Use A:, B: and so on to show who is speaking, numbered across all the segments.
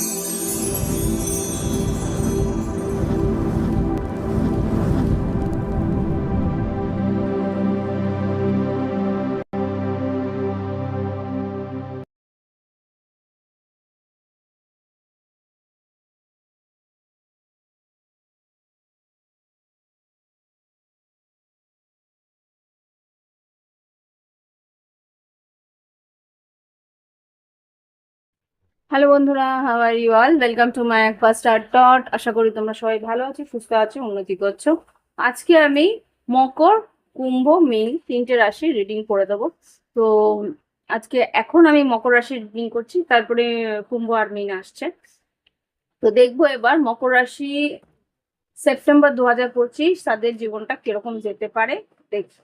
A: Thank you. Hello বন্ধুরা how are you all welcome to my first art dot আশা করি তোমরা সবাই ভালো আছো, সুস্থ আছো, উন্নতি করছ। আজকে আমি মকর, কুম্ভ মিল তিনটে রাশি রিডিং করে দেবো। তো আজকে এখন আমি মকর রাশি রিডিং করছি, তারপরে কুম্ভ আর মিন আসছে। তো দেখব এবার মকর রাশি সেপ্টেম্বর দু হাজার পঁচিশ, তাদের জীবনটা কীরকম যেতে পারে, দেখি।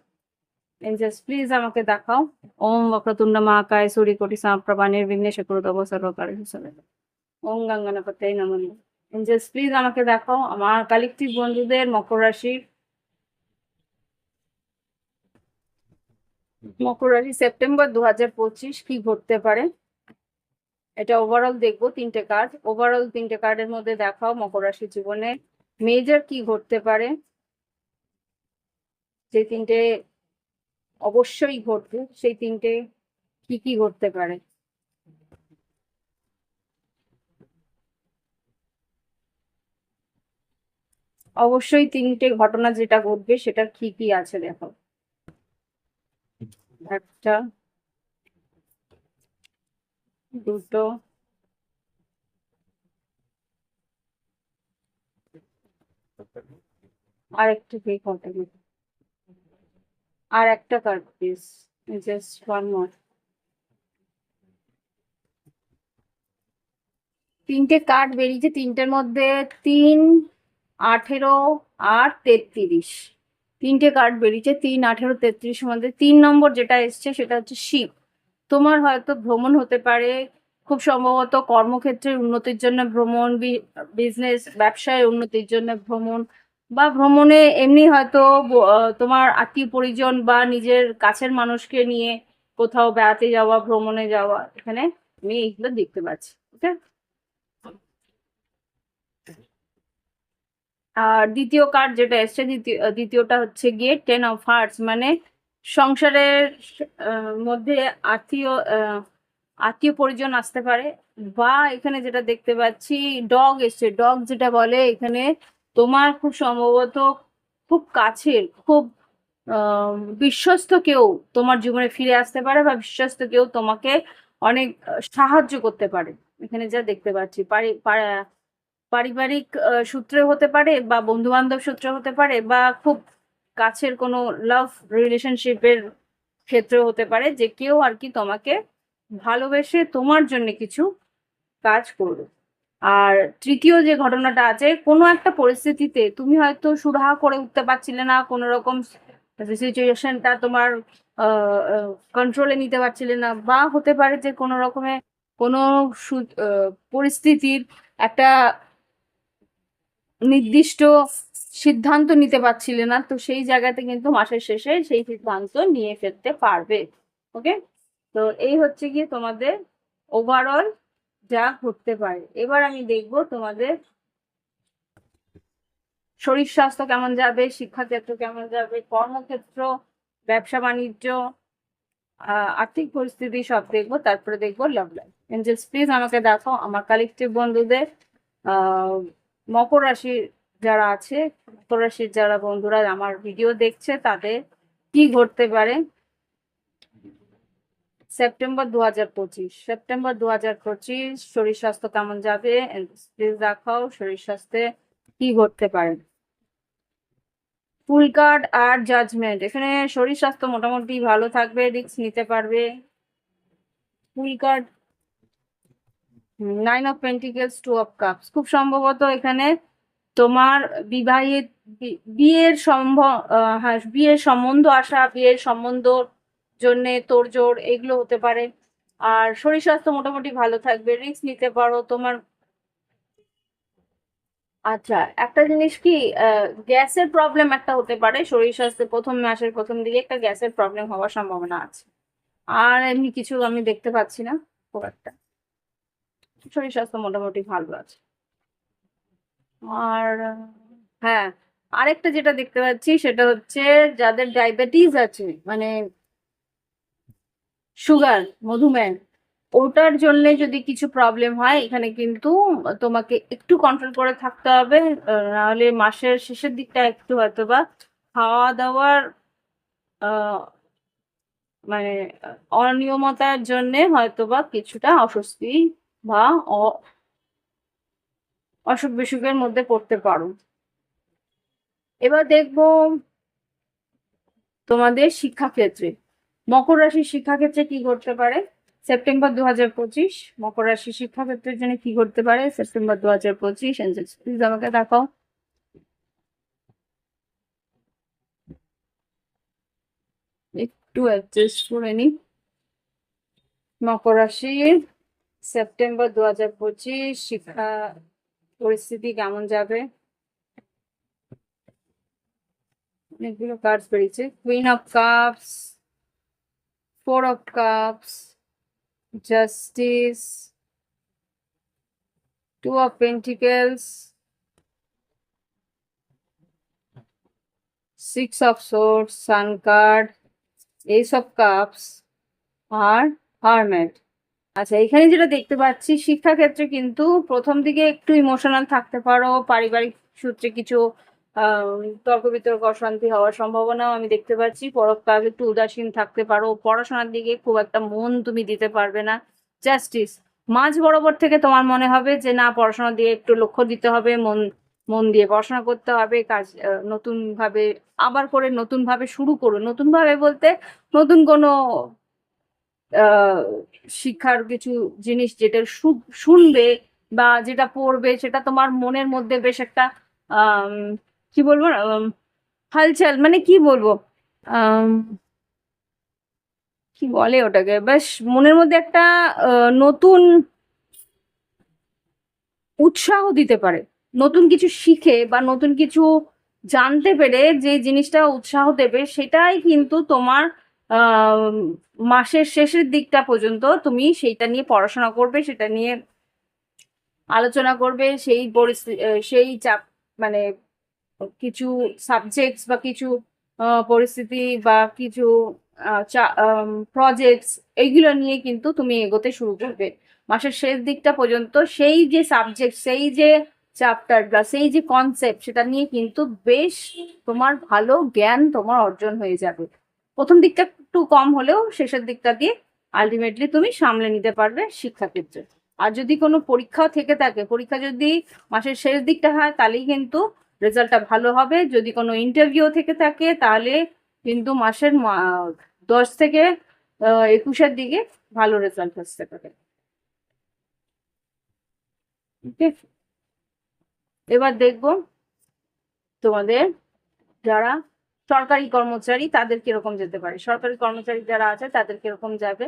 A: এঞ্জেলস প্লিজ আমাকে দেখাও। ওম বক্রতুণ্ড মহাকায় সূর্য কোটি সাপ্রভা নির্বিঘ্নেশ কুরুতব সর্বকার হিসেবে ওম গঙ্গানাপতে নমঃ এঞ্জেলস প্লিজ আমাকে দেখাও। আমার কালেকটিভ বন্ধুদের মকর রাশি। মকর রাশি সেপ্টেম্বর দু হাজার পঁচিশ কি ঘটতে পারে? এটা ওভারঅল দেখব, তিনটে কার্ড ওভারঅল তিনটে কার্ডের মধ্যে দেখাও মকর রাশির জীবনে। মেজর কি ঘটতে পারে? যে তিনটে অবশ্যই ঘটবে, সেই তিনটে কি কি ঘটতে পারে। অবশ্যই তিনটে ঘটনা যেটা ঘটবে সেটা কি কি আছে, দেখো। একটা, দুটো আর একটা কি ঘটবে? আর একটা card please just one more তিনটে কার্ড বেরিয়েছে, তিনটের মধ্যে তিন, আঠেরো আর তেত্রিশ। তিনটে কার্ড বেরিয়েছে, তিন, আঠেরো তেত্রিশ মধ্যে তিন নম্বর যেটা এসছে সেটা হচ্ছে শিব। তোমার হয়তো ভ্রমণ হতে পারে, খুব সম্ভবত কর্মক্ষেত্রের উন্নতির জন্য ভ্রমণ বিজনেস ব্যবসায় উন্নতির জন্য ভ্রমণ বা ভ্রমণে এমনি হয়তো তোমার আত্মীয় পরিজন বা নিজের কাছের মানুষকে নিয়ে কোথাও বেড়াতে যাওয়া, ভ্রমণে যাওয়া, এখানে আমি এইগুলো দেখতে পাচ্ছি ওকে আর দ্বিতীয় কার্ড যেটা এসছে, দ্বিতীয় দ্বিতীয়টা হচ্ছে গিয়ে টেন অফ হার্টস মানে সংসারের মধ্যে আত্মীয় আত্মীয় পরিজন আসতে পারে, বা এখানে যেটা দেখতে পাচ্ছি ডগ এসছে ডগ যেটা বলে, এখানে তোমার খুব সম্ভবত খুব কাছের, খুব বিশ্বস্ত কেউ তোমার জীবনে ফিরে আসতে পারে বা বিশ্বস্ত কেউ তোমাকে অনেক সাহায্য করতে পারে। এখানে যা দেখতে পাচ্ছি পারিবারিক সূত্রে হতে পারে বা বন্ধু বান্ধব সূত্রে হতে পারে বা খুব কাছের কোনো লাভ রিলেশনশিপের ক্ষেত্রে হতে পারে যে কেউ আর কি তোমাকে ভালোবেসে তোমার জন্য কিছু কাজ করবে। আর তৃতীয় যে ঘটনাটা আছে, কোনো একটা পরিস্থিতিতে তুমি হয়তো সুরাহা করে উঠতে পারছিলে না, কোনো রকম সিচুয়েশনটা তোমার কন্ট্রোলে নিতে পারছিলে না, বা হতে পারে যে কোনো রকমে কোনো পরিস্থিতির একটা নির্দিষ্ট সিদ্ধান্ত নিতে পারছিলে না, তো সেই জায়গাতে কিন্তু মাসের শেষে সেই সিদ্ধান্ত নিয়ে ফেলতে পারবে ওকে তো এই হচ্ছে গিয়ে তোমাদের ওভারঅল যা ঘটতে পারে। এবার আমি দেখব তোমাদের শরীর স্বাস্থ্য কেমন যাবে, শিক্ষাক্ষেত্র কেমন যাবে, কর্মক্ষেত্র, ব্যবসা, বাণিজ্য আর্থিক পরিস্থিতি সব দেখব, তারপরে দেখব লাভ লাইফ এঞ্জেলস প্লিজ আমাকে দেখো, আমার কালেকটিভ বন্ধুদের মকর রাশির যারা আছে, মকর রাশির যারা বন্ধুরা আমার ভিডিও দেখছে, তাদের কি ঘটতে পারে? সেপ্টেম্বর দু হাজার পঁচিশ। সেপ্টেম্বর দু হাজার পঁচিশ, শরীর স্বাস্থ্য কেমন যাবে? দেখাও শরীর স্বাস্থ্যে কি ঘটতে পারে। ফুল কার্ড আর জাজমেন্ট এখানে শরীর স্বাস্থ্য মোটামুটি ভালো থাকবে রিস্ক নিতে পারবে। Fool card nine of pentacles two of cups খুব সম্ভবত এখানে তোমার বিবাহিত, বিয়ের সম্ভব হ্যাঁ বিয়ের সম্বন্ধ আসা, বিয়ের সম্বন্ধ জন্যে তোড়জোড় এগুলো হতে পারে। আর শরীর স্বাস্থ্য মোটামুটি ভালো থাকবে, রিস্ক নিতে পারো তোমার। আচ্ছা একটা জিনিস কি গ্যাসের প্রবলেম একটা হতে পারে, শরীর স্বাস্থ্যে প্রথম মাসের প্রথম দিকে একটা গ্যাসের প্রবলেম হওয়ার সম্ভাবনা আছে। আর এমনি কিছু আমি দেখতে পাচ্ছি না, খুব একটা। শরীর স্বাস্থ্য মোটামুটি ভালো আছে। আর হ্যাঁ আরেকটা যেটা দেখতে পাচ্ছি সেটা হচ্ছে যাদের ডায়াবেটিস আছে মানে সুগার মধুমেহ, ওটার জন্য যদি কিছু প্রবলেম হয়, এখানে কিন্তু তোমাকে একটু কন্ট্রোল করে থাকতে হবে। নাহলে মাসের শেষের দিকটা একটু হয়তো বা খাওয়া দাওয়ার মানে অনিয়মতার জন্যে হয়তো বা কিছুটা অস্বস্তি বা অসুখ বিসুখের মধ্যে পড়তে পারো। এবার দেখব তোমাদের শিক্ষাক্ষেত্রে। মকর রাশির শিক্ষাক্ষেত্রে কি ঘটতে পারে? সেপ্টেম্বর দু হাজার পঁচিশ, মকর রাশির শিক্ষাক্ষেত্রের জন্য কি ঘটতে পারে? সেপ্টেম্বর দু হাজার পঁচিশ প্লিজ আমাকে দেখাও। একটু অ্যাডজাস্ট করে নি মকর রাশির সেপ্টেম্বর দু হাজার পঁচিশ, শিক্ষা পরিস্থিতি কেমন যাবে? অনেকগুলো কার্ডস বেরিয়েছে। Queen of cups four of cups justice two of pentacles six of swords sun card ace of cups R hermit আচ্ছা এখানে যেটা দেখতে পাচ্ছি, শিক্ষাক্ষেত্রে কিন্তু প্রথম দিকে একটু ইমোশনাল থাকতে পারো, পারিবারিক সূত্রে কিছু তর্ক বিতর্ক অশান্তি হওয়ার সম্ভাবনাও আমি দেখতে পাচ্ছি। পরকাল একটু উদাসীন থাকতে পারো। পড়াশোনার দিকে খুব একটা মন তুমি দিতে পারবে না। জাস্টিস মাঝ বরাবর থেকে তোমার মনে হবে যে না পড়াশোনার দিকে একটু লক্ষ্য দিতে হবে মন মন দিয়ে পড়াশোনা করতে হবে কাজ আহ, নতুন ভাবে আবার করে নতুন ভাবে শুরু করো নতুন ভাবে বলতে নতুন কোনো শিক্ষার কিছু জিনিস যেটা শুনবে বা যেটা পড়বে সেটা তোমার মনের মধ্যে বেশ একটা কি বলব? হালচাল মানে কি বলব? কি বলে ওটাকে? বেশ মনের মধ্যে একটা নতুন উৎসাহ দিতে পারে। নতুন কিছু শিখে বা নতুন কিছু জানতে পেরে যে জিনিসটা উৎসাহ দেবে, সেটাই কিন্তু তোমার মাসের শেষের দিকটা পর্যন্ত তুমি সেইটা নিয়ে পড়াশোনা করবে, সেটা নিয়ে আলোচনা করবে, সেই সেই চাপ মানে কিছু সাবজেক্টস বা কিছু পরিস্থিতি বা কিছু প্রজেক্টস এইগুলো নিয়ে কিন্তু তুমি এগোতে শুরু করবে। মাসের শেষ দিকটা পর্যন্ত সেই যে সাবজেক্ট সেই যে চ্যাপ্টার বা সেই যে কনসেপ্ট সেটা নিয়ে কিন্তু বেশ তোমার ভালো জ্ঞান তোমার অর্জন হয়ে যাবে। প্রথম দিকটা একটু কম হলেও শেষের দিকটা দিয়ে আলটিমেটলি তুমি সামলে নিতে পারবে শিক্ষাক্ষেত্রে। আর যদি কোনো পরীক্ষাও থেকে থাকে, পরীক্ষা যদি মাসের শেষ দিকটা হয় তাহলেই কিন্তু রেজাল্টটা ভালো হবে। যদি কোনো ইন্টারভিউ থেকে থাকে, তাহলে কিন্তু মাসের দশ থেকে একুশের দিকে ভালো রেজাল্ট আসতে পারে? এবার দেখব তোমাদের যারা সরকারি কর্মচারী, তাদের কীরকম যেতে পারে। সরকারি কর্মচারী যারা আছে, তাদের কীরকম যাবে?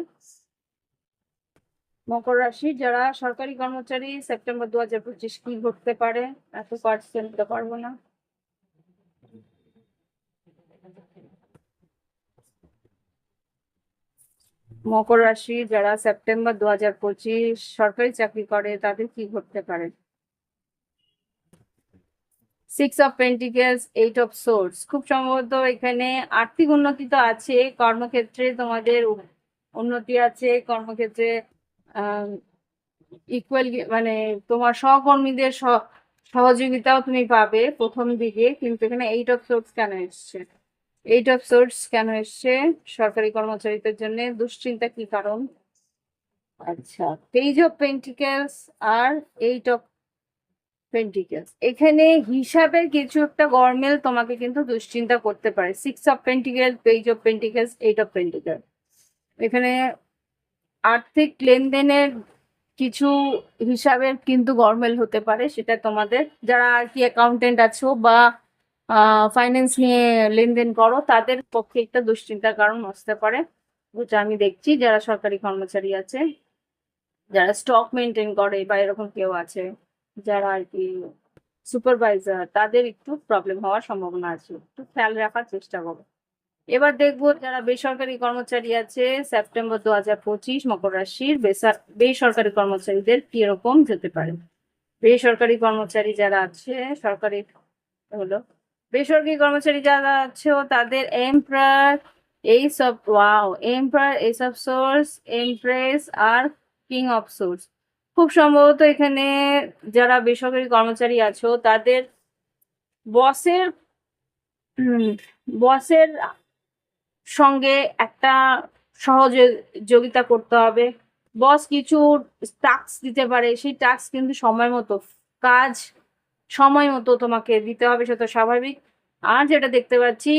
A: মকর রাশি যারা সরকারি কর্মচারী, সেপ্টেম্বর দু হাজার পঁচিশ কি ঘটতে পারে? এত পার্সেন্ট দিতে পারব না। মকর রাশি যারা সেপ্টেম্বর দু হাজার পঁচিশ সরকারি চাকরি করে, তাদের কি ঘটতে পারে? Six of pentacles eight of swords খুব সম্ভবত এখানে আর্থিক উন্নতি তো আছে, কর্মক্ষেত্রে তোমাদের উন্নতি আছে, কর্মক্ষেত্রে ইকুয়াল মানে তোমার সহকর্মীদের সহ- সহযোগিতাও তুমি পাবে প্রথম দিকে, কিন্তু এখানে এইট অফ সোর্স কেন এসছে? এইট অফ সোর্স কেন এসছে? সরকারি কর্মচারীদের জন্য দুশ্চিন্তা কি কারণ? আচ্ছা পেজ অফ পেন্টিকেলস আর এইট অফ পেন্টিকেলস এখানে হিসাবের কিছু একটা গরমেল তোমাকে কিন্তু দুশ্চিন্তা করতে পারে। Six of pentacle page of pentacles eight of pentacle এখানে আর্থিক লেনদেনের কিছু হিসাবের কিন্তু গরমেল হতে পারে, সেটা তোমাদের। যারা আর কি অ্যাকাউন্টেন্ট আছো বা ফাইন্যান্স নিয়ে লেনদেন করো, তাদের পক্ষে একটা দুশ্চিন্তার কারণ আসতে পারে। যেটা আমি দেখছি, যারা সরকারি কর্মচারী আছে, যারা স্টক মেনটেন করে বা এরকম কেউ আছে, যারা আর কি সুপারভাইজার তাদের একটু প্রবলেম হওয়ার সম্ভাবনা আছে। একটু খেয়াল রাখার চেষ্টা করো। এবার দেখব যারা বেসরকারি কর্মচারী আছে, সেপ্টেম্বর দু হাজার পঁচিশ মকর রাশির বেসরকারি কর্মচারীদের কীরকম যেতে পারে? বেসরকারি কর্মচারী যারা আছে, সরকারি হলো, বেসরকারি কর্মচারী যারা আছে, তাদের এমপ্রার এই সব ওয়াও এমপ্রার এইসব সোর্স এমপ্রেস আর কিং অফ সোর্স খুব সম্ভবত এখানে যারা বেসরকারি কর্মচারী আছো, তাদের বসের বসের সঙ্গে একটা সহযোগিতা করতে হবে। বস কিছু টাস্ক দিতে পারে, সেই টাস্ক কিন্তু সময় মতো, কাজ সময় মতো তোমাকে দিতে হবে, সেটা স্বাভাবিক। আর যেটা দেখতে পাচ্ছি,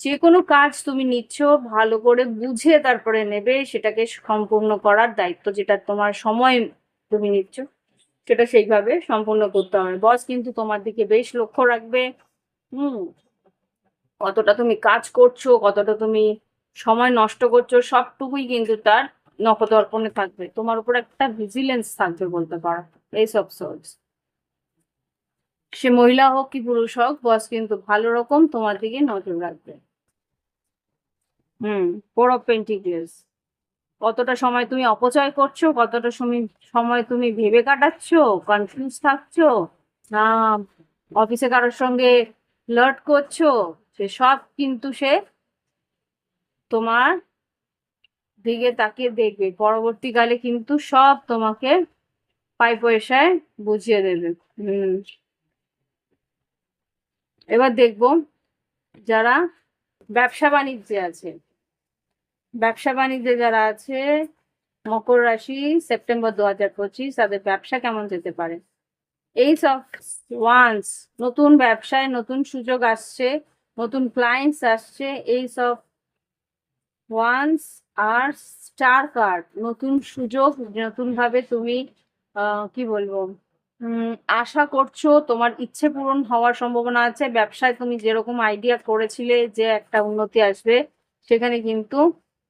A: যে কোনো কাজ তুমি নিচ্ছ, ভালো করে বুঝে তারপরে নেবে, সেটাকে সম্পূর্ণ করার দায়িত্ব যেটা তোমার সময় তুমি নিচ্ছ, সেটা সেইভাবে সম্পূর্ণ করতে হবে। বস কিন্তু তোমার দিকে বেশ লক্ষ্য রাখবে। হুম। কতটা তুমি কাজ করছ, কতটা তুমি সময় নষ্ট করছ, সবটুকুই কিন্তু তার নখদর্পণে থাকবে। তোমার উপর একটা ভিজিলেন্স থাকবে বলতে পারো এইসব সোর্স সে মহিলা হোক কি পুরুষ হোক বস কিন্তু ভালো রকম তোমার দিকে নজর রাখবে। হুম ফোর অফ পেন্টিক্লেস কতটা সময় তুমি অপচয় করছ, কতটা সময় সময় তুমি ভেবে কাটাচ্ছ কনফিউজ থাকছো, না অফিসে কারোর সঙ্গে ফ্লার্ট করছ সে সব কিন্তু সে তোমার দিকে তাকিয়ে দেখবে। পরবর্তীকালে কিন্তু সব তোমাকে পাই পয়সায় বুঝিয়ে দেবে। এবার দেখব যারা ব্যবসা বাণিজ্যে আছে। ব্যবসা বাণিজ্যে যারা আছে, মকর রাশি, সেপ্টেম্বর দু হাজার পঁচিশ, তাদের ব্যবসা কেমন যেতে পারে? এই সব ওয়ান্স নতুন ব্যবসায় নতুন সুযোগ আসছে। নতুন ক্লায়েন্টস আসছে এই সব ওয়ান্স আর স্টার কার্ড নতুন সুযোগ নতুন ভাবে তুমি কি বলব আশা করছ, তোমার ইচ্ছে পূরণ হওয়ার সম্ভাবনা আছে। ব্যবসায় তুমি যেরকম আইডিয়া করেছিলে যে একটা উন্নতি আসবে, সেখানে কিন্তু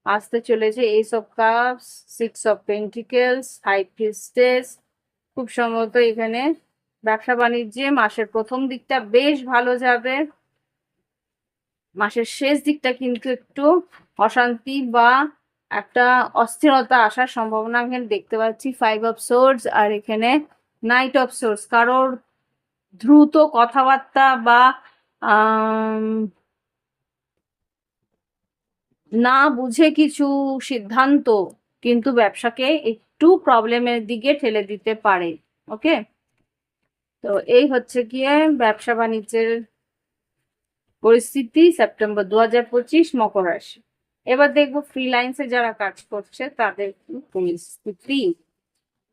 A: আসতে চলেছে ace of cups six of pentacles high priestess খুব সম্ভবত এখানে ব্যবসা বাণিজ্যে মাসের প্রথম দিকটা বেশ ভালো যাবে। মাসের শেষ দিকটা কিন্তু একটু অশান্তি বা একটা অস্থিরতা আসার সম্ভাবনা এখানে দেখতে পাচ্ছি। ফাইভ অফ সোর্স আর এখানে নাইট অফ সোর্স কারোর দ্রুত কথাবার্তা বা না বুঝে কিছু সিদ্ধান্ত কিন্তু ব্যবসাকে একটু প্রবলেমের দিকে ঠেলে দিতে পারে। ওকে তো এই হচ্ছে গিয়ে ব্যবসা বাণিজ্যের পরিস্থিতি সেপ্টেম্বর দু হাজার পঁচিশ মকর রাশি। এবার দেখব ফ্রিলান্সে যারা কাজ করছে তাদের পরিস্থিতি।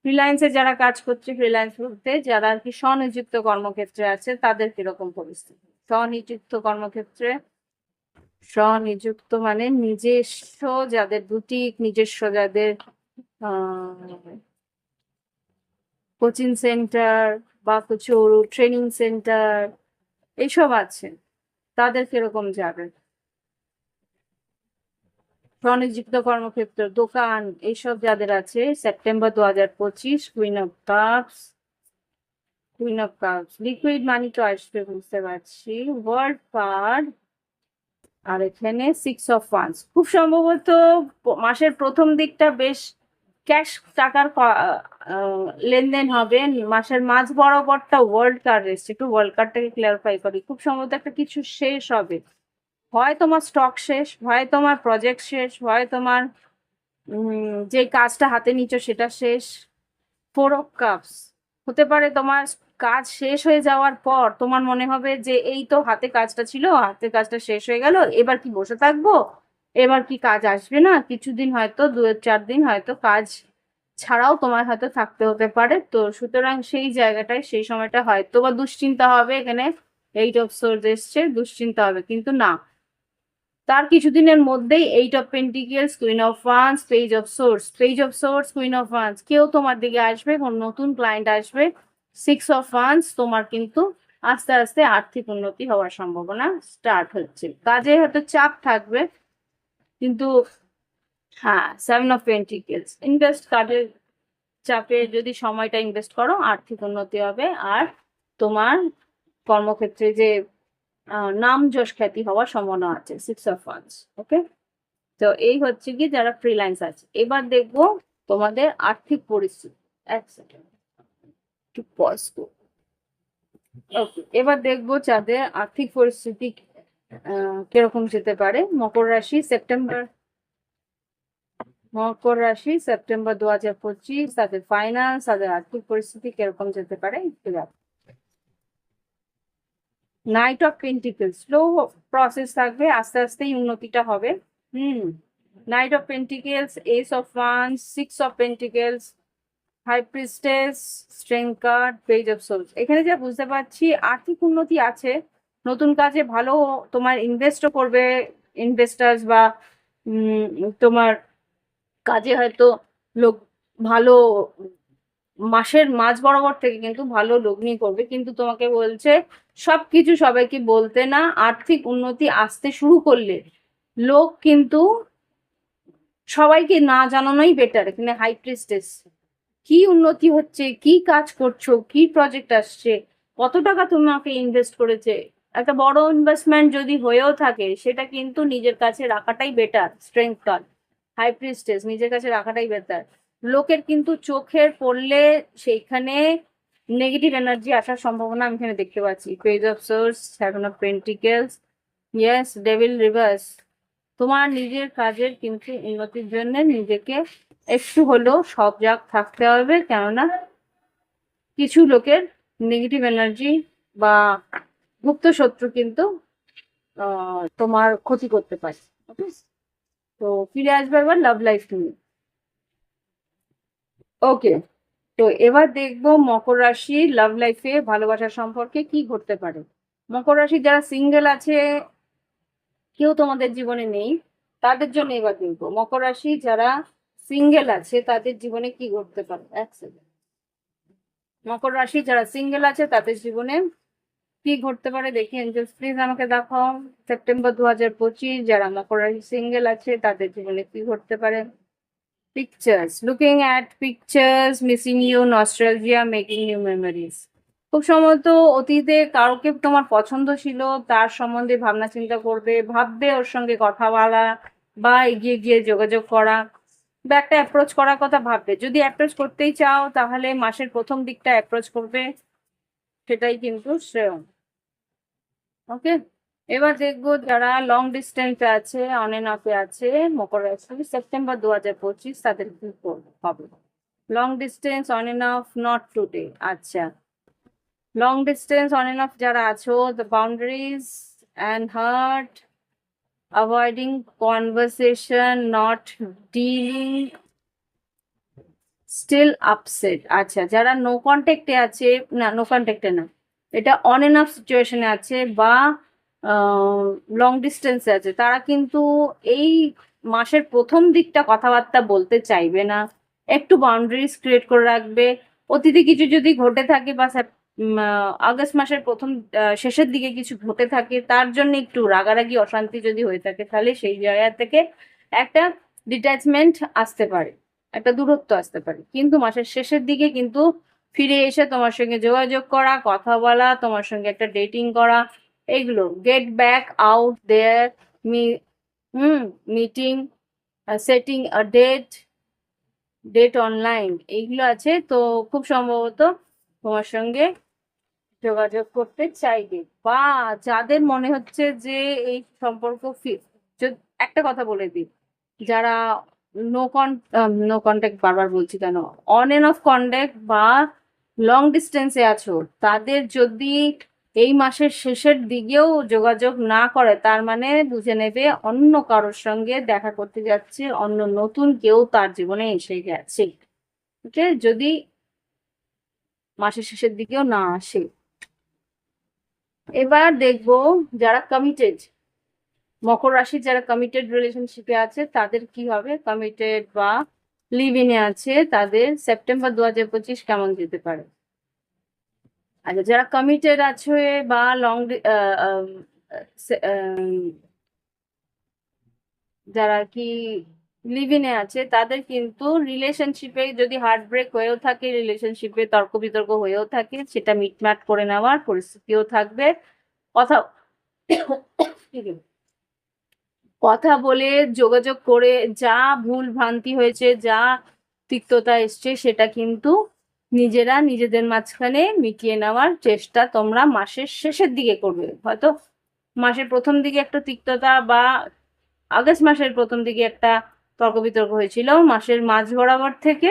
A: ফ্রিল্যান্সে যারা কাজ করছে ফ্রিল্যান্স বলতে যারা আর কি স্বনিযুক্ত কর্মক্ষেত্রে আছে তাদের কীরকম পরিস্থিতি? স্বনিযুক্ত কর্মক্ষেত্রে স্বনিযুক্ত মানে নিজস্ব যাদের বুটিক নিজস্ব যাদের কোচিং সেন্টার বা কিছু ট্রেনিং সেন্টার এইসব আছে। তাদের কীরকম যাবে? স্বনিযুক্ত কর্মক্ষেত্র, দোকান, এইসব যাদের আছে সেপ্টেম্বর দু হাজার পঁচিশ queen of cups queen of cups liquid money তো আসবে বুঝতে পারছি। ওয়ার্ল্ড পার আর এখানে সিক্স অফ ওয়ান্স খুব সম্ভবত মাসের প্রথম দিকটা বেশ ক্যাশ টাকার লেনদেন হবে। মাসের মাঝ বরাবরটা ওয়ার্ল্ড কার্ড এসছে। একটু ওয়ার্ল্ড কার্ডটাকে ক্লিয়ারিফাই করি। খুব সম্ভবত একটা কিছু শেষ হবে। হয় তোমার স্টক শেষ, হয় তোমার প্রজেক্ট শেষ, হয় তোমার যে কাজটা হাতে নিচ্ছ সেটা শেষ। ফোর অফ কাপস হতে পারে তোমার কাজ শেষ হয়ে যাওয়ার পর তোমার মনে হবে যে এই তো হাতে কাজটা ছিল, হাতে কাজটা শেষ হয়ে গেল, এবার কি বসে থাকব? এবার কি কাজ আসবে না? কিছুদিন হয়তো দু চার দিন হয়তো কাজ ছাড়াও তোমার হয়তো থাকতে হতে পারে। তো সুতরাং সেই জায়গাটায় সেই সময়টা হয়তো বা দুশ্চিন্তা হবে এখানে। এইট অফ সোর্স এসছে, দুশ্চিন্তা হবে। কিন্তু না। তার কিছুদিনের মধ্যেই eight of pentacles queen of wands page of swords page of swords queen of wands কেউ তোমার দিকে আসবে, কোন নতুন ক্লায়েন্ট আসবে। সিক্স অফ ওয়ান্স তোমার কিন্তু আস্তে আস্তে আর্থিক উন্নতি হওয়ার সম্ভাবনা স্টার্ট হচ্ছে। কাজে হয়তো চাপ থাকবে। কিন্তু হ্যাঁ সেভেন অফ পেন্টিকেলস ইনভেস্ট কাজের চাপে যদি সময়টা ইনভেস্ট করো, আর্থিক উন্নতি হবে। আর তোমার কর্মক্ষেত্রে যে নাম যশ খ্যাতি হওয়ার সম্ভাবনা আছে সিক্স অফ ওয়ান্স ওকে তো এই হচ্ছে কি যারা ফ্রিল্যান্স আছে। এবার দেখব তোমাদের আর্থিক পরিস্থিতি। এক সেকেন্ড একটু পজ ওকে এবার দেখব যাদের আর্থিক পরিস্থিতি কীরকম যেতে পারে? মকর রাশি সেপ্টেম্বর, মকর রাশি সেপ্টেম্বর দু হাজার পঁচিশ, তাদের ফাইন্যান্স তাদের আর্থিক পরিস্থিতি কীরকম যেতে পারে? Knight of pentacle slow process থাকবে, আস্তে আস্তেই উন্নতিটা হবে। হুম knight of pentacles ace of wands six of pentacles high priestess strength card page of swords এখানে যা বুঝতে পারছি, আর্থিক উন্নতি আছে নতুন কাজে ভালো তোমার ইনভেস্টও করবে ইনভেস্টার্স বা তোমার কাজে হয়তো লোক ভালো, মাসের মাঝ বরাবর থেকে কিন্তু ভালো লগ্নি করবে। কিন্তু তোমাকে বলছে, সবকিছু সবাইকে বলতে না, আর্থিক উন্নতি আসতে শুরু করলে লোক কিন্তু সবাইকে না জানানোই বেটার এখানে হাই প্রিস্টেস কি উন্নতি হচ্ছে, কি কাজ করছ, কি প্রজেক্ট আসছে, কত টাকা তোমাকে ইনভেস্ট করেছে একটা বড় ইনভেস্টমেন্ট যদি হয়েও থাকে, সেটা কিন্তু নিজের কাছে রাখাটাই better strength card high priestess নিজের কাছে রাখাটাই বেটার লোকের কিন্তু চোখের পড়লে সেইখানে নেগেটিভ এনার্জি আসার সম্ভাবনা আমি এখানে দেখতে পাচ্ছি। Page of swords seven of pentacles yes devil reverse তোমার নিজের কাজের কিন্তু উন্নতির জন্য নিজেকে একটু হলেও সজাগ থাকতে হবে, কেননা কিছু লোকের নেগেটিভ এনার্জি বা গুপ্ত শত্রু কিন্তু তোমার ক্ষতি করতে পারে। তো ফিরে আসবে এবার লাভ লাইফ নিয়ে। ওকে তো এবার দেখব মকর রাশি লাভ লাইফে ভালোবাসার সম্পর্কে কি ঘটতে পারে। মকর রাশি যারা সিঙ্গেল আছে, কেউ তোমাদের জীবনে নেই, তাদের জন্য এবার দেখব। মকর রাশি যারা সিঙ্গেল আছে, তাদের জীবনে কি ঘটতে পারে? এক সেকেন্ড মকর রাশি যারা সিঙ্গেল আছে, তাদের জীবনে কি ঘটতে পারে দেখি এঞ্জেলস প্লিজ আমাকে দেখাও। সেপ্টেম্বর দু হাজার পঁচিশ, যারা মকর সিঙ্গেল আছে, তাদের জীবনে কি ঘটতে পারে? Pictures looking at pictures missing you nostalgia making new memories খুব সম্ভবত অতীতে কাউকে তোমার পছন্দ ছিল, তার সম্বন্ধে ভাবনা চিন্তা করবে, ভাববে ওর সঙ্গে কথা বলা বা এগিয়ে গিয়ে যোগাযোগ করা। বা একটা অ্যাপ্রোচ করার কথা ভাববে। যদি অ্যাপ্রোচ করতেই চাও, তাহলে মাসের প্রথম দিকটা অ্যাপ্রোচ করবে, সেটাই কিন্তু শ্রেয়। ওকে এবার দেখব যারা লং ডিস্টেন্সে আছে অন এন্ড অফে আছে, মকর রাশি সেপ্টেম্বর দু হাজার পঁচিশ তাদের কি হবে। Long distance on and off not today আচ্ছা। Long distance on and off যারা আছো the boundaries and hurt avoiding conversation not dealing still upset আচ্ছা যারা নো কন্ট্যাক্টে আছে, না নো কন্ট্যাক্টে না। এটা অন এন্ড অফ সিচুয়েশনে আছে বা লং ডিস্টেন্সে আছে। তারা কিন্তু এই মাসের প্রথম দিকটা কথাবার্তা বলতে চাইবে না। একটু বাউন্ডারিজ ক্রিয়েট করে রাখবে। অতীতে কিছু যদি ঘটে থাকে বা আগস্ট মাসের প্রথম শেষের দিকে কিছু ঘটে থাকে, তার জন্য একটু রাগারাগি, অশান্তি যদি হয়ে থাকে, তাহলে সেই জায়গা থেকে একটা ডিট্যাচমেন্ট আসতে পারে। একটা দূরত্ব আসতে পারে। কিন্তু মাসের শেষের দিকে কিন্তু ফিরে এসে তোমার সঙ্গে যোগাযোগ করা, কথা বলা, তোমার সঙ্গে একটা ডেটিং করা, এগুলো। Get back out there me hmm meeting setting a date date online এইগুলো আছে। তো খুব সম্ভবত তোমার সঙ্গে যোগাযোগ করতে চাইবে। বা যাদের মনে হচ্ছে যে এই সম্পর্ক একটা কথা বলে দিই। যারা নো কন নো কন্ট্যাক্ট বারবার বলছি কেন? অন এন্ড অফ কন্ট্যাক্ট বা লং ডিস্টেন্সে আছো, তাদের যদি এই মাসের শেষের দিকেও যোগাযোগ না করে, তার মানে বুঝে নেবে অন্য কারোর সঙ্গে দেখা করতে যাচ্ছে, অন্য নতুন কেউ তার জীবনে এসে গেছে। যদি মাসের শেষের দিকেও না আসে। এবার দেখব যারা কমিটেড মকর রাশি যারা কমিটেড রিলেশনশিপে আছে, তাদের কি হবে? কমিটেড বা লিভ ইনে আছে, তাদের সেপ্টেম্বর দু হাজার পঁচিশ কেমন যেতে পারে? আচ্ছা যারা কমিটেড আছে বা লং যারা কি লিভ ইনে আছে, তাদের কিন্তু রিলেশনশিপে যদি হার্ট ব্রেক হয়েও থাকে রিলেশনশিপে তর্ক বিতর্ক হয়েও থাকে, সেটা মিটমাট করে নেওয়ার পরিস্থিতিও থাকবে। কথা কথা বলে, যোগাযোগ করে যা ভুল ভ্রান্তি হয়েছে, যা তিক্ততা এসছে, সেটা কিন্তু নিজেরা নিজেদের মাঝখানে মিটিয়ে নেওয়ার চেষ্টা তোমরা মাসের শেষের দিকে করবে। হয়তো মাসের প্রথম দিকে একটা তিক্ততা বা আগস্ট মাসের প্রথম দিকে একটা তর্ক বিতর্ক হয়েছিল, মাসের মাঝ বরাবর থেকে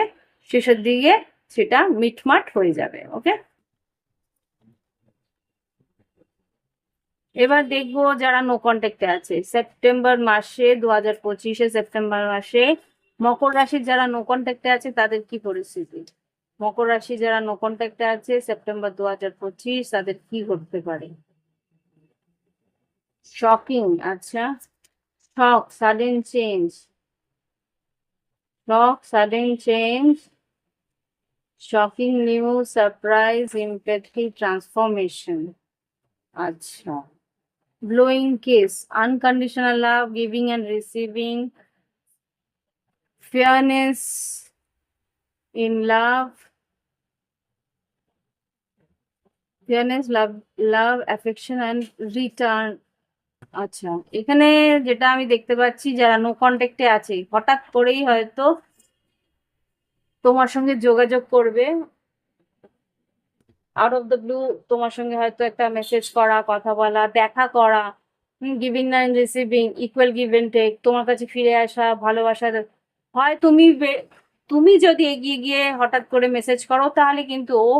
A: শেষের দিকে সেটা মিটমাট হয়ে যাবে ওকে এবার দেখব যারা নো কন্ট্যাক্টে আছে। সেপ্টেম্বর মাসে দু হাজার পঁচিশে সেপ্টেম্বর মাসে মকর রাশির যারা নো কন্ট্যাক্টে আছে, তাদের কি পরিস্থিতি? মকর রাশি যারা নো কন্ট্যাক্টে আছে সেপ্টেম্বর দু হাজার পঁচিশ, তাদের কি ঘটতে পারে? শকিং আচ্ছা। Shock sudden change shock sudden change shocking news surprise impactful transformation আচ্ছা। Blowing kiss unconditional love giving and receiving fairness in love fairness love love affection and return আচ্ছা এখানে যেটা আমি দেখতে পাচ্ছি যারা নো কন্ট্যাক্টে আছে হঠাৎ করেই হয়তো তোমার সঙ্গে যোগাযোগ করবে আউট অফ দ্য ব্লু তোমার সঙ্গে হয়তো একটা মেসেজ করা, কথা বলা, দেখা করা giving and receiving equal give and take তোমার কাছে ফিরে আসা, ভালোবাসা, হয় তুমি তুমি যদি এগিয়ে গিয়ে হঠাৎ করে মেসেজ করো, তাহলে কিন্তু ও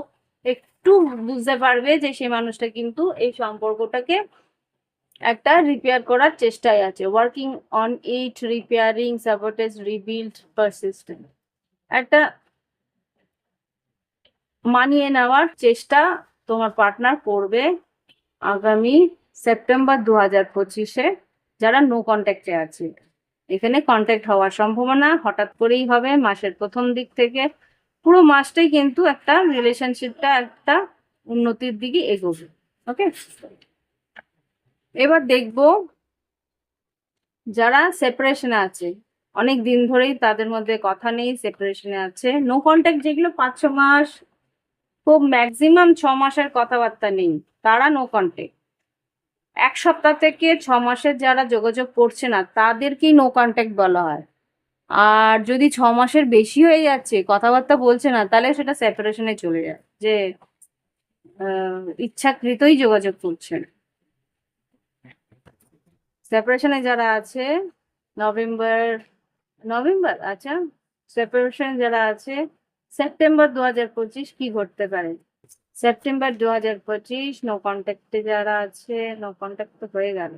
A: একটু বুঝতে পারবে যে সেই মানুষটা কিন্তু এই সম্পর্কটাকে একটা রিপেয়ার করার চেষ্টায় আছে। Working on it repairing সাপোর্টেজ rebuild persistent একটা মানিয়ে নেওয়ার চেষ্টা তোমার পার্টনার করবে আগামী সেপ্টেম্বর দু হাজার পঁচিশে, যারা নো কন্ট্যাক্টে আছে। এখানে কন্ট্যাক্ট হওয়ার সম্ভাবনা হঠাৎ করেই হবে মাসের প্রথম দিক থেকে। পুরো মাসটাই কিন্তু একটা রিলেশনশিপটা একটা উন্নতির দিকে এগোবে ওকে এবার দেখব যারা সেপারেশনে আছে। অনেক দিন ধরেই তাদের মধ্যে কথা নেই সেপারেশনে আছে। নো কন্ট্যাক্ট যেগুলো পাঁচ ছ মাস খুব ম্যাক্সিমাম ছ মাসের কথাবার্তা নেই, তারা নো কন্ট্যাক্ট এক সপ্তাহ থেকে ছ মাসের যারা যোগাযোগ করছে না, তাদেরকেই নো কন্ট্যাক্ট বলা হয়। আর যদি ছ মাসের বেশি হয়ে যাচ্ছে, কথাবার্তা বলছে না, তাহলে সেটা সেপারেশনে চলে যায়, যে ইচ্ছাকৃতই যোগাযোগ করছে না। সেপারেশনে যারা আছে, নভেম্বর নভেম্বর আচ্ছা সেপারেশন যারা আছে সেপ্টেম্বর দু হাজার পঁচিশ কি ঘটতে পারে? সেপ্টেম্বর দু হাজার পঁচিশ নো কন্ট্যাক্টে যারা আছে নো কন্ট্যাক্ট তো হয়ে গেল।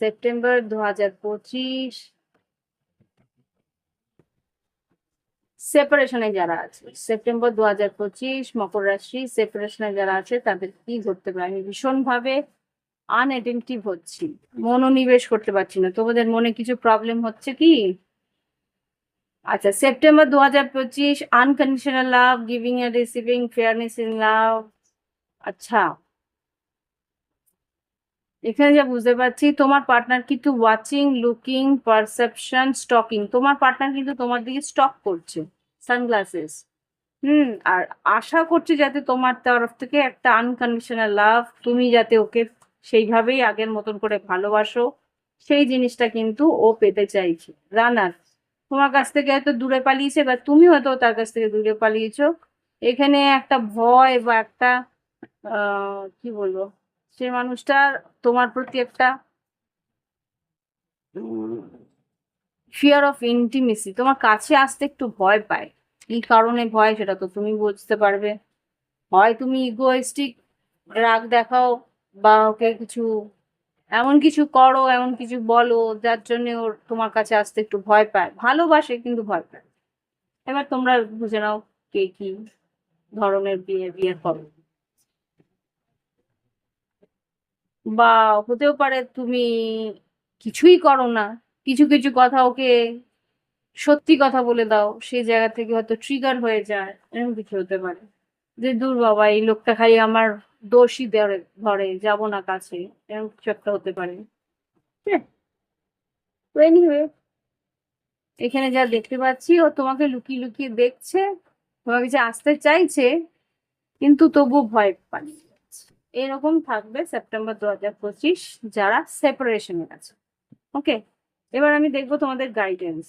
A: সেপ্টেম্বর দু হাজার পঁচিশ সেপারেশনে যারা আছে, সেপ্টেম্বর দু হাজার পঁচিশ, মকর রাশি সেপারেশনে যারা আছে, তাদের কি ঘটতে পারে? আমি ভীষণভাবে আনএটেন্টিভ হচ্ছি। মনোনিবেশ করতে পারছি না। তোমাদের মনে কিছু প্রবলেম হচ্ছে কি? আচ্ছা সেপ্টেম্বর দু হাজার পঁচিশ unconditional love giving and receiving fairness in love আচ্ছা। এখানে যা বুঝতে পারছি, তোমার পার্টনার কিন্তু ওয়াচিং লুকিং পারসেপশন স্টকিং তোমার পার্টনার কিন্তু তোমার দিকে স্টক করছে সানগ্লাসেস হুম, আর আশা করছে যাতে তোমার তরফ থেকে একটা আনকন্ডিশনাল লাভ তুমি যাতে ওকে সেইভাবেই আগের মতন করে ভালোবাসো, সেই জিনিসটা কিন্তু ও পেতে চাইছে। রানার তোমার কাছ থেকে হয়তো দূরে পালিয়েছে বা তুমি হয়তো তার কাছ থেকে দূরে পালিয়েছো। এখানে একটা ভয় বা একটা কি বলব, সে মানুষটার তোমার প্রতি একটা ফিয়ার অফ ইন্টিমেসি তোমার কাছে আসতে একটু ভয় পায়। কি কারণে ভয়, সেটা তো তুমি বুঝতে পারবে। হয় তুমি ইগোয়েস্টিক রাগ দেখাও বা ওকে কিছু এমন কিছু করো, এমন কিছু বলো, যার জন্য ওর তোমার কাছে আসতে একটু ভয় পায়। ভালোবাসে কিন্তু ভয় পায়। এবার তোমরা বুঝে নাও কে কি ধরনের বিয়ে বিয়ে করো। বা হতেও পারে তুমি কিছুই করো না। কিছু কিছু কথা ওকে সত্যি কথা বলে দাও। সেই জায়গা থেকে হয়তো ট্রিগার হয়ে যায়। এরকম কিছু হতে পারে। যে দূর বাবা এই লোকটা খালি আমার দোষী ধরে ধরে যাব না কাছে। এরকম কিছু একটা হতে পারে। হ্যাঁ। তো এনিওয়ে এখানে যা দেখতে পাচ্ছি ও তোমাকে লুকিয়ে লুকিয়ে দেখছে তোমাকে যে আসতে চাইছে কিন্তু তবু ভয় যাচ্ছে এরকম থাকবে সেপ্টেম্বর দু হাজার পঁচিশ যারা সেপারেশনে আছে। ওকে এবার আমি দেখব তোমাদের গাইডেন্স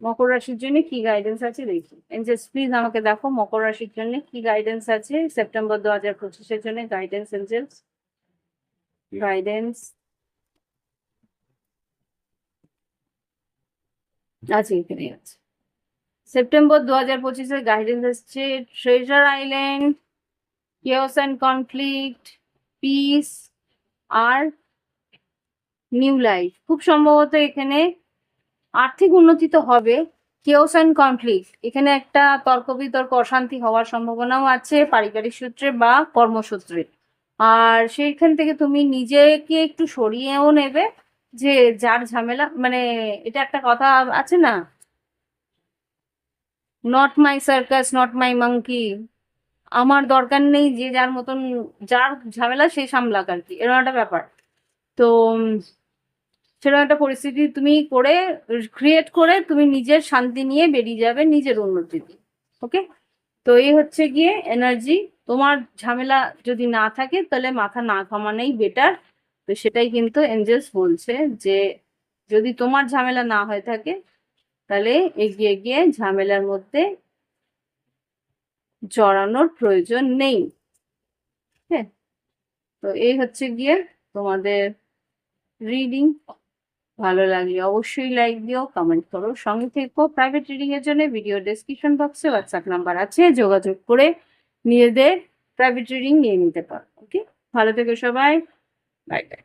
A: মকর রাশির জন্য কি গাইডেন্স আছে দেখি। এঞ্জেলস প্লিজ আমাকে দেখো, মকর রাশির জন্য কি গাইডেন্স আছে? সেপ্টেম্বর দু হাজার পঁচিশের জন্য গাইডেন্স এঞ্জেলস গাইডেন্স আছে এখানে আছে। সেপ্টেম্বর দু হাজার পঁচিশের গাইডেন্স আসছে treasure island chaos and conflict peace R new life খুব সম্ভবত এখানে আর্থিক উন্নতি তো হবে। কেওস অ্যান্ড কনফ্লিক্ট এখানে একটা তর্ক বিতর্ক অশান্তি হওয়ার সম্ভাবনাও আছে পারিবারিক সূত্রে বা কর্মসূত্রে। আর সেইখান থেকে তুমি নিজেকে একটু সরিয়েও নেবে যে যার ঝামেলা মানে এটা একটা কথা আছে না? Not my circus not my monkey আমার দরকার নেই যে যার মতন, যার ঝামেলা সে সামলাক আর কি, এরকম একটা ব্যাপার। তো সেরকম একটা পরিস্থিতি তুমি করে ক্রিয়েট করে তুমি নিজের শান্তি নিয়ে বেরিয়ে যাবে নিজের উন্নতি দিয়ে ওকে তো এই হচ্ছে গিয়ে এনার্জি তোমার ঝামেলা যদি না থাকে, তাহলে মাথা না ঘামানোই বেটার তো সেটাই কিন্তু এঞ্জেলস বলছে যে, যদি তোমার ঝামেলা না হয়ে থাকে, তাহলে এগিয়ে গিয়ে ঝামেলার মধ্যে জড়ানোর প্রয়োজন নেই হ্যাঁ তো এই হচ্ছে গিয়ে তোমাদের রিডিং ভালো লাগলে অবশ্যই লাইক দিও কমেন্ট করো, সঙ্গে থেকো। প্রাইভেট রিডিং এর জন্য ভিডিও ডেসক্রিপশন বক্সে হোয়াটসঅ্যাপ নাম্বার আছে, যোগাযোগ করে নিজেদের প্রাইভেট রিডিং নিয়ে নিতে পারো ওকে ভালো থেকো সবাই। Bye bye